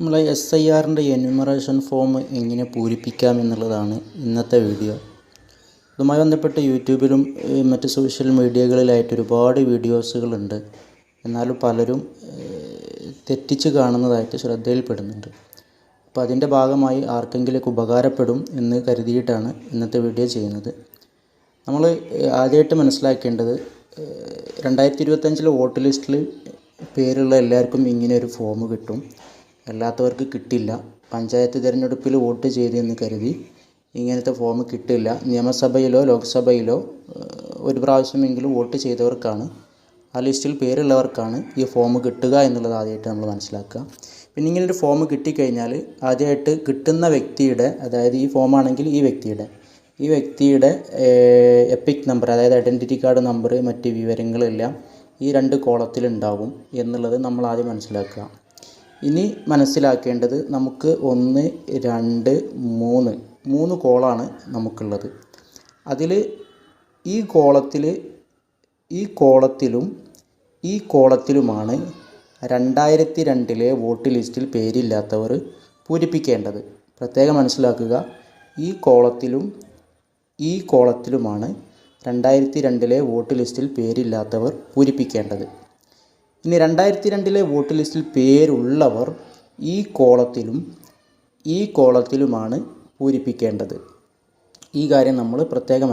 നമ്മളെ S I ആറിന്റെ enumeration form എങ്ങനെ പൂരിപ്പിക്കാം എന്നുള്ളതാണ് ഇന്നത്തെ വീഡിയോ ഇതുമായി ബന്ധപ്പെട്ട് യൂട്യൂബിലും മറ്റ് സോഷ്യൽ മീഡിയകളിലായിട്ട് ഒരുപാട് വീഡിയോസുകളുണ്ട് എന്നാലും പലരും തെറ്റിച്ച് കാണുന്നതായിട്ട് ശ്രദ്ധയിൽപ്പെടുന്നുണ്ട്. അപ്പോൾ അതിന്റെ ഭാഗമായി ആർക്കെങ്കിലൊക്കെ ഉപകാരപ്പെടും എന്ന് കരുതിയിട്ടാണ് ഇന്നത്തെ വീഡിയോ ചെയ്യുന്നത്. നമ്മൾ ആദ്യമായിട്ട് മനസ്സിലാക്കേണ്ടത് രണ്ടായിരത്തി ഇരുപത്തഞ്ചിലെ വോട്ട് ലിസ്റ്റിൽ പേരുള്ള എല്ലാവർക്കും ഇങ്ങനെ ഒരു ഫോം കിട്ടും. അല്ലാത്തവർക്ക് കിട്ടില്ല. പഞ്ചായത്ത് തിരഞ്ഞെടുപ്പിൽ വോട്ട് ചെയ്തു എന്ന് കരുതി ഇങ്ങനത്തെ ഫോം കിട്ടില്ല. നിയമസഭയിലോ ലോക്സഭയിലോ ഒരു പ്രാവശ്യമെങ്കിലും വോട്ട് ചെയ്തവർക്കാണ്. ആ ലിസ്റ്റിൽ പേരുള്ളവർക്കാണ് ഈ ഫോം കിട്ടുക എന്നുള്ളത് ആദ്യമായിട്ട് നമ്മൾ മനസ്സിലാക്കുക. പിന്നെ ഇങ്ങനെ ഒരു ഫോം കിട്ടിക്കഴിഞ്ഞാൽ ആദ്യമായിട്ട് കിട്ടുന്ന വ്യക്തിയുടെ അതായത് ഈ ഫോമാണെങ്കിൽ ഈ വ്യക്തിയുടെ ഈ വ്യക്തിയുടെ എപ്പിക് നമ്പർ അതായത് ഐഡന്റിറ്റി കാർഡ് നമ്പർ മറ്റ് വിവരങ്ങളെല്ലാം ഈ രണ്ട് കോളത്തിലുണ്ടാകും എന്നുള്ളത് നമ്മൾ ആദ്യം മനസ്സിലാക്കുക. ഇനി മനസ്സിലാക്കേണ്ടത് നമുക്ക് ഒന്ന് രണ്ട് മൂന്ന്. മൂന്ന് കോളാണ് നമുക്കുള്ളത്. അതിൽ ഈ കോളത്തിൽ ഈ കോളത്തിലും ഈ കോളത്തിലുമാണ് രണ്ടായിരത്തി രണ്ടിലെ വോട്ട് ലിസ്റ്റിൽ പേരില്ലാത്തവർ പൂരിപ്പിക്കേണ്ടത്. പ്രത്യേകം മനസ്സിലാക്കുക ഈ കോളത്തിലും ഈ കോളത്തിലുമാണ് രണ്ടായിരത്തി രണ്ടിലെ വോട്ട് ലിസ്റ്റിൽ പേരില്ലാത്തവർ പൂരിപ്പിക്കേണ്ടത്. ഇനി രണ്ടായിരത്തി രണ്ടിലെ വോട്ട് ലിസ്റ്റിൽ പേരുള്ളവർ ഈ കോളത്തിലും ഈ കോളത്തിലുമാണ് പൂരിപ്പിക്കേണ്ടത്. ഈ കാര്യം നമ്മൾ പ്രത്യേകം